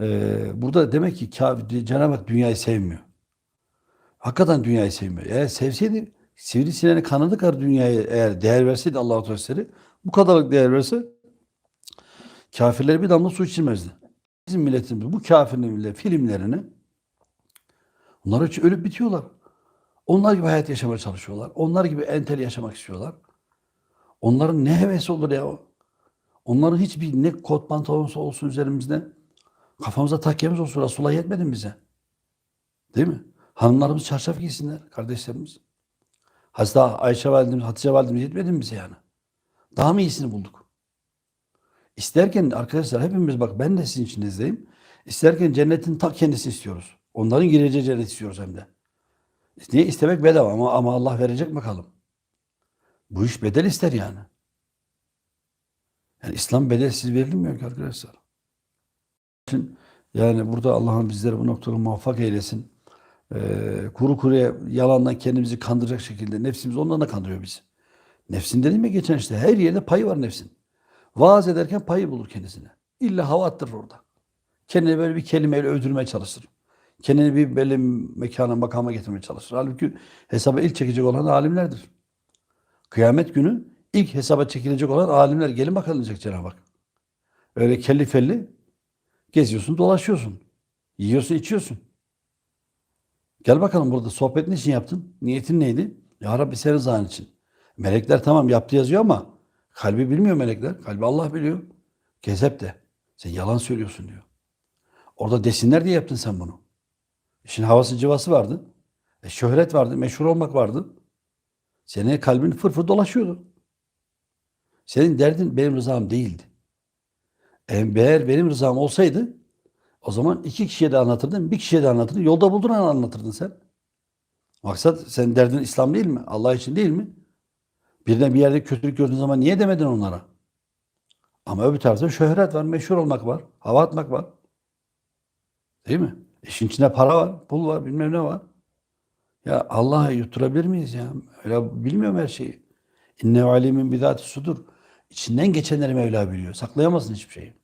Ee, burada demek ki Cenab-ı Hak dünyayı sevmiyor. Hakikaten dünyayı sevmiyor. Eğer sevseydi sivrisineğini kanadı kadar dünyaya eğer değer verseydi Allah-u Teala bu kadarlık değer verse kafirler bir damla su içilmezdi. Bizim milletimiz bu kafirlerin filmlerini onlar için ölüp bitiyorlar. Onlar gibi hayat yaşamaya çalışıyorlar. Onlar gibi entel yaşamak istiyorlar. Onların ne hevesi olur ya? Onların hiçbir ne kot pantolonsa olsun üzerimizde kafamıza takkemiz olsun. Resulullah yetmedi mi bize? Değil mi? Hanımlarımız çarşaf giysinler kardeşlerimiz. Hazreti Ayşe validemiz, Hatice validemiz yetmedi mi bize yani? Daha mı iyisini bulduk? İsterken arkadaşlar hepimiz bak ben de sizin içinizdeyim. İsterken cennetin ta kendisini istiyoruz. Onların gireceği cennet istiyoruz hem de. Niye? İstemek bedava ama, ama Allah verecek bakalım. Bu iş bedel ister yani. Yani İslam bedelsiz verilmiyor ki arkadaşlar. Için yani burada Allah'ın bizleri bu noktada muvaffak eylesin. Ee, kuru kuruya yalandan kendimizi kandıracak şekilde nefsimiz ondan da kandırıyor bizi. Nefsin dedim ya geçen işte her yerde payı var nefsin. Vaaz ederken payı bulur kendisine. İlla hava attırır orada. Kendini böyle bir kelimeyle öldürmeye çalışır. Kendini bir belli mekana, makama getirmeye çalışır. Halbuki hesaba ilk çekecek olan alimlerdir. Kıyamet günü ilk hesaba çekilecek olan alimler. Gelin bakalım diyecek Cenab-ı Hak. Öyle kelli felli geziyorsun, dolaşıyorsun. Yiyorsun, içiyorsun. Gel bakalım burada sohbet niçin yaptın? Niyetin neydi? Ya Rabbi senin rızan için. Melekler tamam yaptı yazıyor ama kalbi bilmiyor melekler. Kalbi Allah biliyor. Kezep de. Sen yalan söylüyorsun diyor. Orada desinler diye yaptın sen bunu. İşin havası cıvası vardı. E, şöhret vardı, meşhur olmak vardı. Senin kalbin fırfır dolaşıyordu. Senin derdin benim rızam değildi. Eğer benim rızam olsaydı o zaman iki kişiye de anlatırdın, bir kişiye de anlatırdın. Yolda bulduğun an anlatırdın sen. Maksat senin derdin İslam değil mi? Allah için değil mi? Birine bir yerde kötülük gördüğün zaman niye demedin onlara? Ama öbür tarafta şöhret var, meşhur olmak var, hava atmak var. Değil mi? İşin içinde para var, pul var, bilmem ne var. Ya Allah'a yutturabilir miyiz ya? Öyle bilmiyorum her şeyi. İnne alimin bidati sudur. İçinden geçenleri Mevla biliyor. Saklayamazsın hiçbir şeyi.